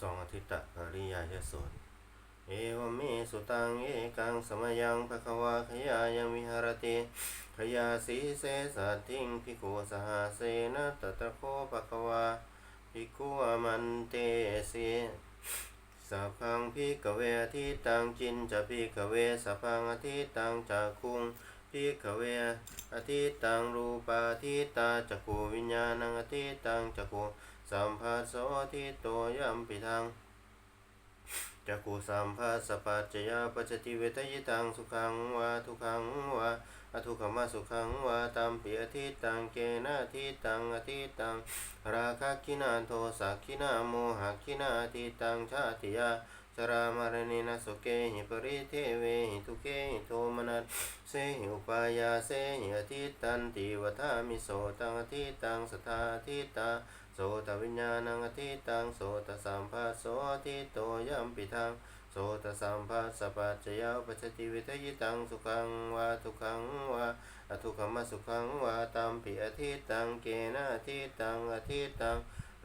สองอาทิตตะปริยายสูตรเอวเมสุตังเอกังสมยังภควาขยายังวิหารติขยาสีเสสัตถิงพิโกสหาเสนะตตะโคภควาภิกขุอมันเตสีสัพพังพิกเวอทิตังจินจะพิกเวสัพพังอทิตังจักคุงพิกเวอทิตังรูปาทิตาจักขูวิญญาณังอทิตังจักขู สัมภัสโสทิโตยัมปิทังจักขุสัมภัสสะปัจจยาปัจจติเวทยิตังสุขังวาทุขังวาอทุขมาสุขังวาตัมเปิอทิตังเกนะทิตังอทิตังราคะคินาโทสักขินาโมหะคินาทิตังชาติยาชรามรณีนสุเกหิปริเทเวหิทุเกหิโทมนัสเสหิอุปายาเสหิอทิตันติวัฏามิโสตังอทิตังสทาทิตา สตวิญญาณังอธิตังโสตสัมภาสโสอธิโตยัมปิทังโสตสัมภาสปัจจยาปัจจติวิทยิตังสุขังวาทุขังวาอทุขมสุขังวาตัมปิอธิตังเกนะอธิตังอธิตัง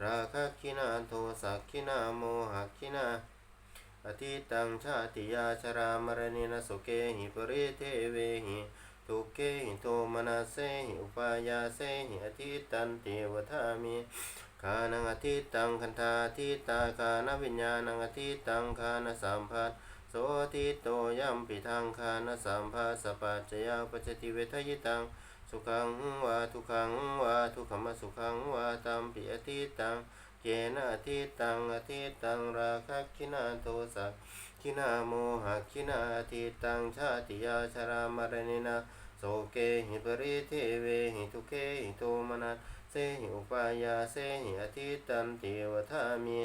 ราคะคินาโทสักขินาโมหะคินาอธิตังชาติยาชรามรณีนสุเกหิปริเทเวหิ ทุเกหิโทมนาเสหิอุปายาเสหิอธิตันติวทามิคานังอธิตังคันธาทิตาคานวิญญาณังอธิตังคานสัมภัสโสทิโตยัมปิทังคานสัมภัสสปัจจยาปัจจติเวทยิตังสุขังวาทุขังวาทุขมสุขังวาตัมปิอธิตังเกนะอธิตังอธิตังราคะคินาโทสั คินาโมหะคินาอธิตังชาติยาชรามรณินาโสเกหิปริเทเวหิทุเกหิโทมนัสเสหิอุปายาเสหิอธิตันติวทามิ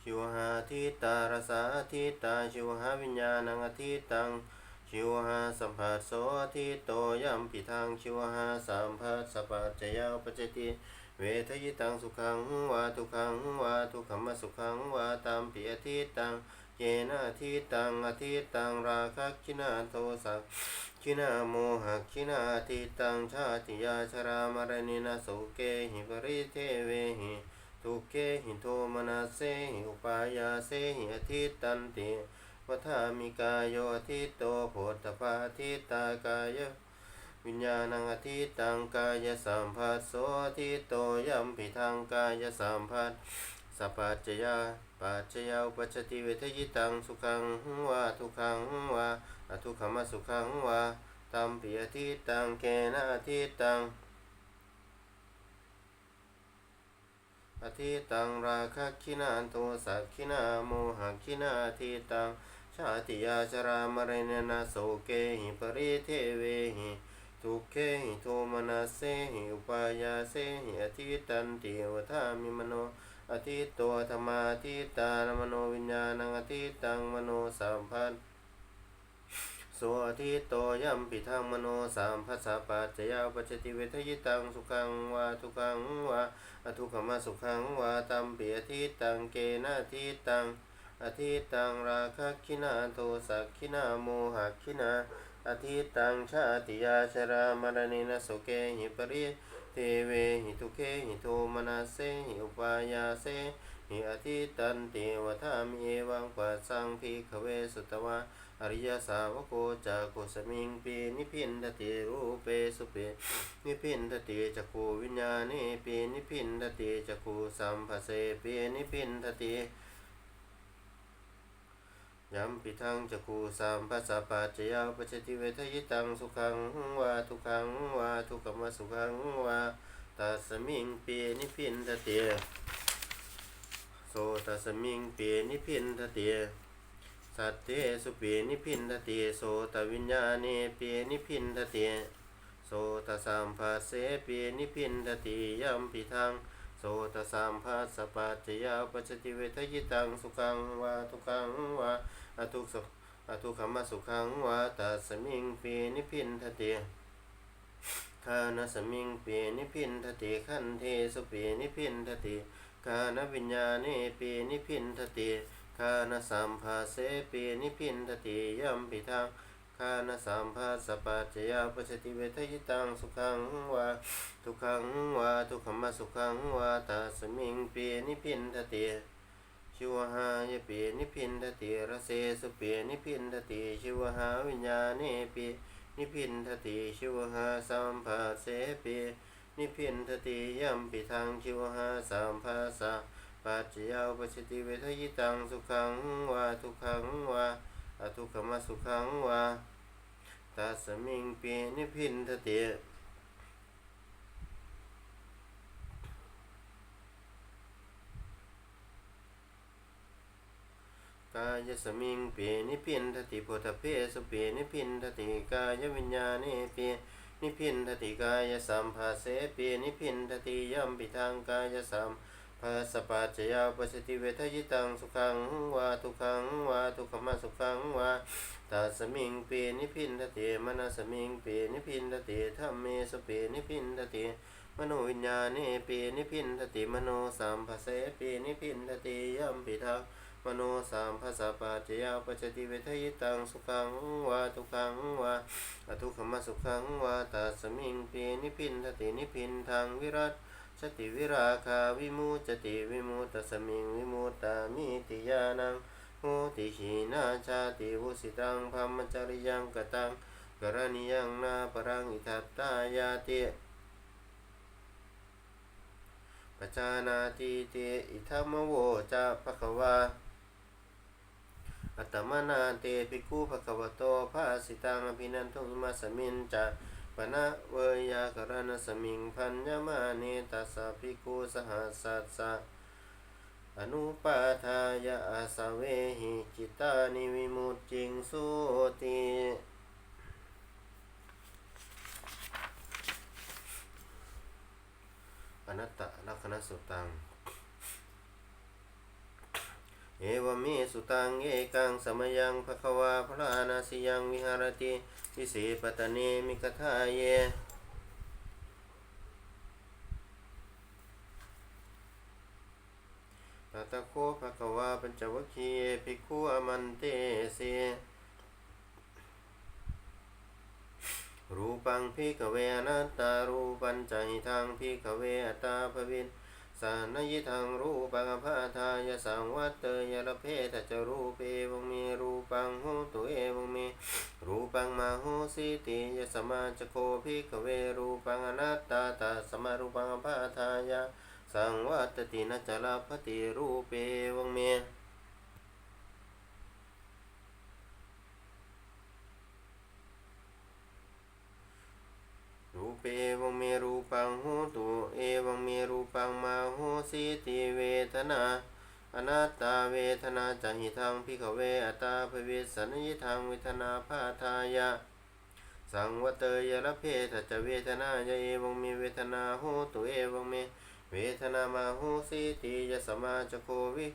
ชิวหาทิตารสาทิตาชิวหาวิญญาณังอธิตัง ชิวหาสัมผัสโสทิโตยัมปิทังชิวหาสัมผัสสปัจจยาวปัจจติเวทยิตังสุขังวาทุขังวาทุกขมสุขังวาตามปิอธิตังเยนะทิตังอธิตังราคะคินาโทสักคินาโมหะคินาทิตังชาติยาชรามรณินาสุเกหิปริเทเวหิทุเกหิโทมนาเสหิอุปายาเสหิอธิตันติ วัฏามิกายโยอธิโตโพธปาทิตากายวิญญาณังอธิตังกายสัมภัสโสอธิโตยัมปิทังกายสัมภัสสปัจจยาปัจจยาปัจจติเวทยิตังสุขังวาทุขังวาอทุขมสุขังวาตัมปิอทิตังเกนะอทิตังอทิตังราคะคินาโทสักขินาโมหะคินาอทิตัง ชาติยาชรามรณนาโสเกหิปริเทเวหิทุกเขหิโทมนัสเสหิอุปายาเสหิอทิตันติวทามิมโนอธิตตัวธรรมาทิตานมโนวิญญาณังอธิตังมโนสัมพันธ์โสอธิโตยัมปิทังมโนสัมภัสสะปัจจยาปัจจติเวทยิตังสุขังวาทุกขังวาอทุขมาสุขังวาตัมเปิอธิตังเกนะอธิตัง อธิตังราคะคินาโทสักขินาโมหะคินาอธิตังชาติยาชรามรณินสุเกหิปริเทเวหิทุเคหิโทมนาเสหิอุปายาเสหิอธิตันติวทามิเอวังปัสสังพิขเวสุตวะอริยสาวโกจากโกสมิงปีนิพินทติรูเปสุเปนิพินทติจักูวิญญาณิปีนิพินทติจักูสัมภเสปีนิพินทติ ยัมปิทังจักูสัมปัสสะปัจจยาปัจจติเวทยิตังสุขังวาทุขังวาทุกขมสุขังวาตัสมิงเปียนิพินทะเตียโสตัสมิงเปียนิพินทะเตียสัตเตสุเปียนิพินทะเตียโสตวิญญาเนเปียนิพินทะเตียโสตสัมภาเสเปียนิพินทะเตียัมปิทัง โสตสัมภาสปัจจยาปัจจติเวทยิตังสุขังวาทุกขังวาอทุกสุอทุกขมสุขังวาตัสมิงเปียนิพินทเตียคานสมิงเปียนิพินทติขันเทสุเปียนิพินทติคานวิญญาเนเปียนิพินทติคานสัมภาเสเปียนิพินทติยัมปิทัง คานสัมภาสปัจจยาปัชติเวทยิตังสุขังวาทุกขังวาทุกขมสุขังวาตาสมิงเปียนิพินทเตชิวหายเปียนิพินทเตระเสสุเปียนิพินทเตชิวหาวิญญาเนเปียนิพินทเตชิวหาสัมภาเสเปียนิพินทเตยัมปิทังชิวหาสัมภาสะปัจจยาปัชติเวทยิตังสุขังวาทุกขังวาอทุกขมสุขังวา ตาสมิงเปียนิพินทเตกายสมิงเปนิพินทติโพธเพสเปนิพินทติกายวิญญาเนเปนิพินทติกายสัมภาเสเปนิพินทติยัมปิทางกายสัมภาสปัจจยาปสติเวทยิตังสุขังวาทุขังวาทุขมาสุขังวาตาสมิงเปนิพินทติมนาสมิงเปนิพินทติธรรมเมสเปนิพินทติมโนวิญญาเนเปนิพินทติมโนสัมภาเสเปนิพินทติยัมปิทางมโนสามภาษาปัจจยาปัจจติเวทยิตังสุขังวาทุขังวาอทุขมสุขังวาตาสมิงปีนิพินทตินิพินทางวิรัต สติวิราคาวิมูจติวิมุตตสมิงวิมุตตามิติยานังโหติขีนาชาติวุสิตังพรมจริยังกตังกรณียังนาปรังอิทัตตายาติปจานาติเตอิทัมโวจะภะคะวาอัตมนาเตปิกุภะคะวะโตภาสิตังอภินันทุอิมาสมินจะ ปนะเวยากรณสมิงพันยมาเนตัสสะภิกขุสหัสสัสสะอนุปาทายะอาสเวหิจิตานิวิมุตติงสุติอนัตตลักขณสุตัง เอวเมสุตังเอกังสมยังภควาพระนาสิยังวิหารติ วิเศปตเนมิกทาเยตตะโคภะควาปัญจวัคคียภิกขุอมันเตเสรูปังพิกเวนัตตารูปัญจหิทังพิกเวตาภวิน สานยิทังรูปังพาทายสังวัตเตยระเพทจรูปเอวงมีรูปังหูตุเอวงมีรูปังมาหูสิติยสมาจโคภิกเวรูปังอนัตตาตาสมารูปังพาทายสังวัตตินจลาภติรูปเอวงมีรูปเอวงมีรูปังหูตุเอวงมีรูปังมาหู สิติเวทนาอนัตตาเวทนาจหิทังพิกเวอัตตาภเวสันยิทังเวทนาภาทายะ สังวัตเตยระเพทจเวทนายเอวังมีเวทนาหูตุเอวังมีเวทนามาหูสิติยสมาจโควิ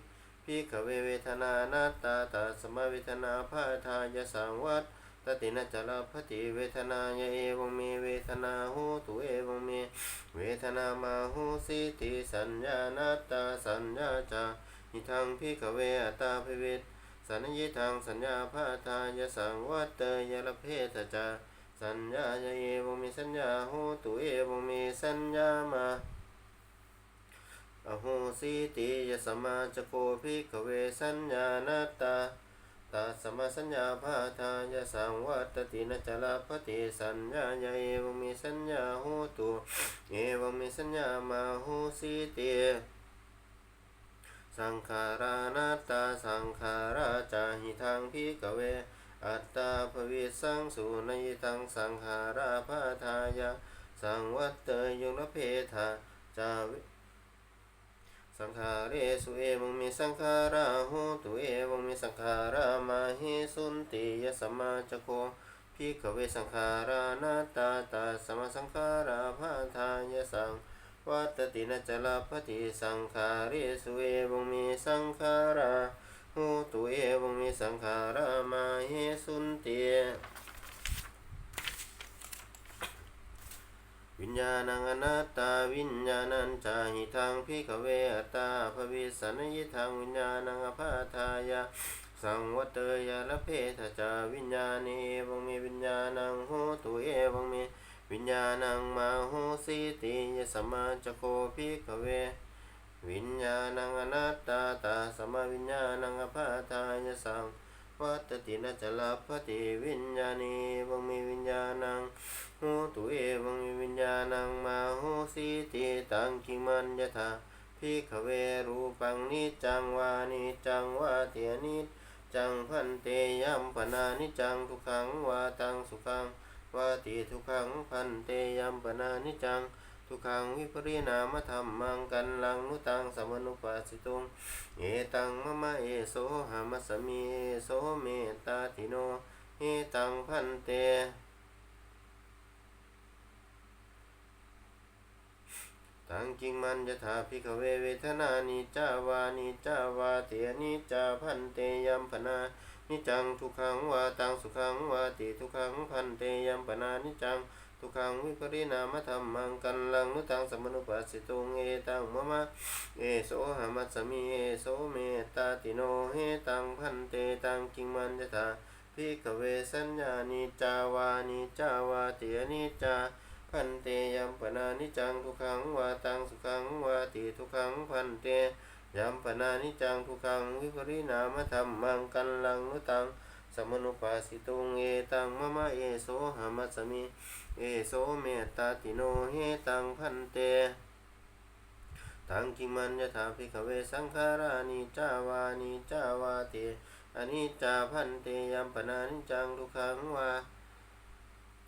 พิกเวเวทนานาตตาตาสมาเวทนาภาทายะสังวัต ตตินจลภติเวทนายเอวงมีเวทนาหูตุเอวงมีเวทนามาหูสิติสัญญานาตาสัญญาจานิทังพิกเวอตาภิวิตสัญญิทังสัญญาภาทายสังวัตเตยระเพทจาสัญญาเอวงมีสัญญาหูตุเอวงมีสัญญามาอโหสิติยสมาจโกภิกขเวสัญญานาตา ตาสมาสัญญาภาทายสังวัตตินจลาภติสัญญาเอวมีสัญญาหูตุเอวมีสัญญามาหูสิติสังขารานัตตาสังขาราจาหิทังพิกเว อัตตาภวิสังสุนยตังสังขาราภาทายสังวัตเตยุนเพทาจาว สังขาเรสุเอวงมีสังขาราหูตุเอวงมีสังขารามาหิสุนติยสมมาจโคพิกเวสังขารานัตตาตาสมาสังขาราภาทายะสังวัตตินจลาภติสังขาริสุเอวงมีสังขาราหูตุเอวงมีสังขารามาเหสุนเต วิญญาณังอนัตตาวิญญาณัญจาหิทังพิกเวอตตาภวิสันยิทังวิญญาณังอภาทายะสังวัตเตยาละเพทจาวิญญาณีวังเมวิญญาณังโหตุเอวังเมวิญญาณังมาโหสิติยสมาจโคภิกขเว วิญญาณังอนัตตาตาสมาวิญญาณังอภาทายสัง วัตตินะจลาภติวิญญาณีวังมีวิญญาณังโหตุเอวังมีวิญญาณังมาโหสิติตังกิมันยถาภิกขเวรูปังนิจังวานิจังวาเทียนิจังพันเตยัมปนานิจังทุกขังวาตังสุขังวาติทุกขังพันเตยัมปนานิจัง ทุกขังวิปริณามธรรมังกันลังนุตังสมนุปัสสิตุงเอตังมะมะเอโสหามัสสมิเอโสเมตาติโนเอตังพันเตตังกิงมันยถาภิกขเวเวทนานิจาวานิจาวาเตียนิจาพันเตยัมปนานิจังทุกขังวาตังสุขังวาติทุกขังพันเตยัมปนานิจัง ทุกขังวิปริณามธรรมังกันลังนุตังสมนุปัสสิตุงเอตังมะมะเอโสหามัสมิเอโสเมตตาติโนเฮตังพันเตตังกิงมันยถาภิกเวสัญญานิจาวานิจาวาเตียนิจาพันเตยัมปนานิจังทุกขังวาตังสุขังวาติทุกขังพันเตยัมปนานิจังทุกขังวิปริณามธรรมังกันลังนุตังสมนุปัสสิตุงเอตังมะมะเอโสหามัสมิ เอโสเมตตาติโนเฮตังพันเตตังกิมันยถาภิกขเวสังขารานิจาวานิจาวาเตอนิจจาพันเตยัมปนานิจังทุกขังวา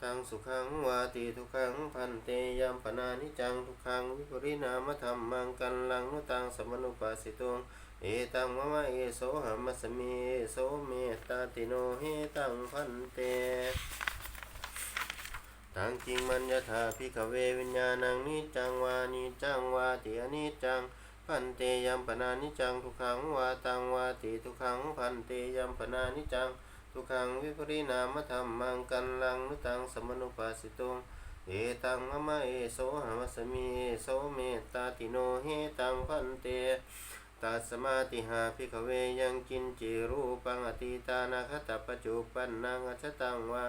ตังสุขังวาติทุกขังพันเตยัมปนานิจังทุกขังวิปริณามธรรมังกันลังนุตังสมนุปัสสิตุงเอตังมะมะเอโสหัมมัสมิเอโสเมตตาติโนเฮตังพันเต ตังกิงมันยถาภิกขเววิญญาณังนิจังวานิจังวาติอนิจังพันเตยัมปนานิจังทุกขังวาตังวาติทุกขังพันเตยัมปนานิจังทุกขังวิปริณามธรรมังกันลังนุตังสมนุปัสสิตุงเอตังมะมะเอโสหมัสสมิเอโสเมตตาติโนเฮตังพันเตตัสมาติหาภิกขเวยังกินจิรูปังอติตานาคตปัจจุปันนังอัจตังวา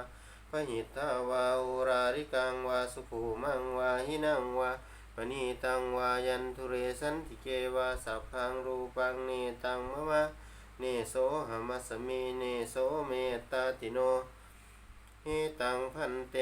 พหิตาวาอุราริกังวาสุภูมังวาหินังวาปณีตังวายันทุเรสันติเกวาสัพพังรูปังเนตังมะมะเนโสหมัสมิเนโสเมตตาติโนเฮตังพันเต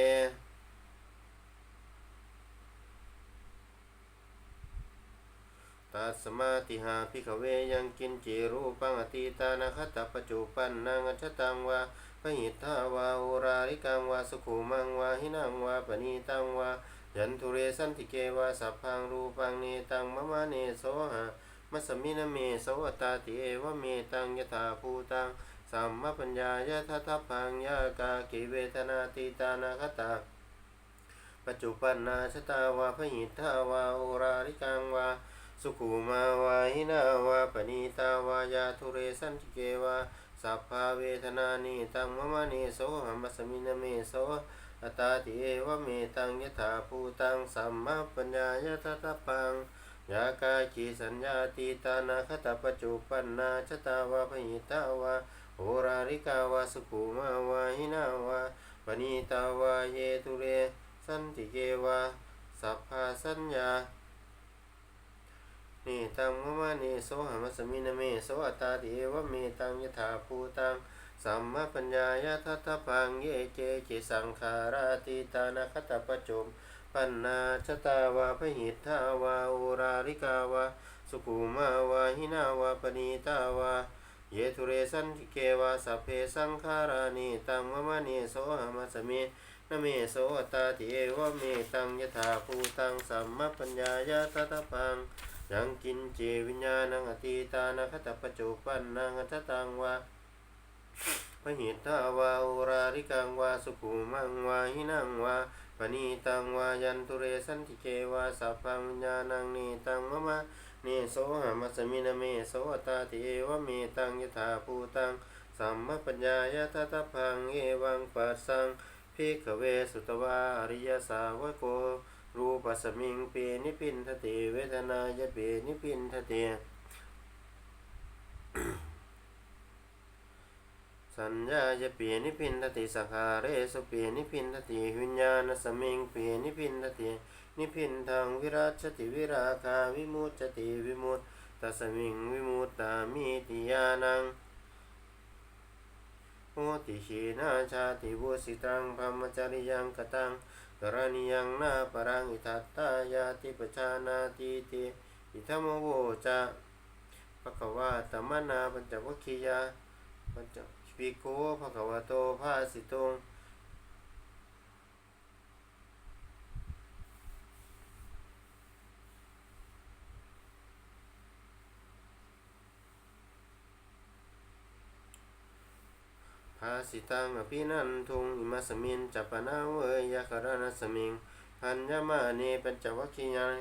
ตัสมาติหาภิกขเวยังกินจิรูปังอติตานาคตปัจจุปันนังอัจฉตังวา พหิทธาวาอุราริกังวาสุขุมังวาหินังวาปณีตังวายันทุเรสันติเกวาสัพพังรูปังเนตังมะมะเนโสหะมัสมินะเมโสวตาติเอวะเมตังยถาภูตังสัมมปัญญายะทัทธพังยากากิเวทนาติตานาคตาปัจจุปันนาชตาวาพหิทธาวาโอราริกังวาสุขุมาวาหินาวาปณีตาวายาทุเรสันติเกวา สัพพาเวทนานิตังมมะเนโสหมัสสมินะเมโสอตาติเอวะเมตังยถาภูตังสัมมปัญญายทัทธพังยากาจีสัญญาตีตานาคตปจุปันนาชตาวาพหิตาวาโหราริกาวาสุขุมาวาหินาวาปณีตาวาเยตุเร สันติเกวาสัพพาสัญญา นิตังมะมะเนโสหมัสสมินะเมโสอัตตาติเอวเมตังยถาภูตังสัมมาปัญญายะทัตถพังเยเจจิสังขาราติตานาคตปจจุปันนาชตาวาพหิทธาวาอุราริกาวาสุขุมาวาหินาวาปณีตาวาเยทุเรสันติเกวาสัพเพสังขารานิตังมะมะเนโสหมัสสมินะเมโสตตาติเอวเมตังยถาภูตังสัมมาปัญญายะทัตถพัง ยังกินเจวิญญาณังอติตานาคตปัจจุปันนังอัจฉตังวาพหิทธาวาอุราริกังวาสุขุมังวาหินังวาปณีตังวายันตุเรสันติเกวาสัพพังวิญญาณังนีตังมะมะเนโสหามัสสมินะเมโสตตาติเอวเมตังยถาภูตังสัมมปัญญายะทัตพังเอวังปัสสังภิกเวสุตวาอริยสาวโก รูปสมิงเปนิพินทติเวทนายะเปนิพินทติสัญญาจะเปียนิพินทติสังขารเรสุเปียนิพินทติวิญญาณสมิงเปียนิพินทตินิพินทางวิราชติวิราคาวิมุตจติวิมุตตัสมิงวิมุตตามิติยานังโหติชีนาชาติบุสิตังพรมจริยังกตัง รณียังนาปรังอิทัตตายาติปชานาติติอิทัมโวจะภควาตมนาปัญจวัคคียาปัญจภิกภะคะวะโตภาสิตงา สิตังอภินันทุงอิมัสมินจัปนาเวยยะคารณสมิงพันยามาเนปัญจวัคคียาน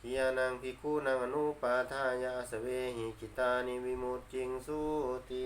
ขียานังพิคูนังอนุปาทายาสเวหิกิตานิวิมุตจิงสุติ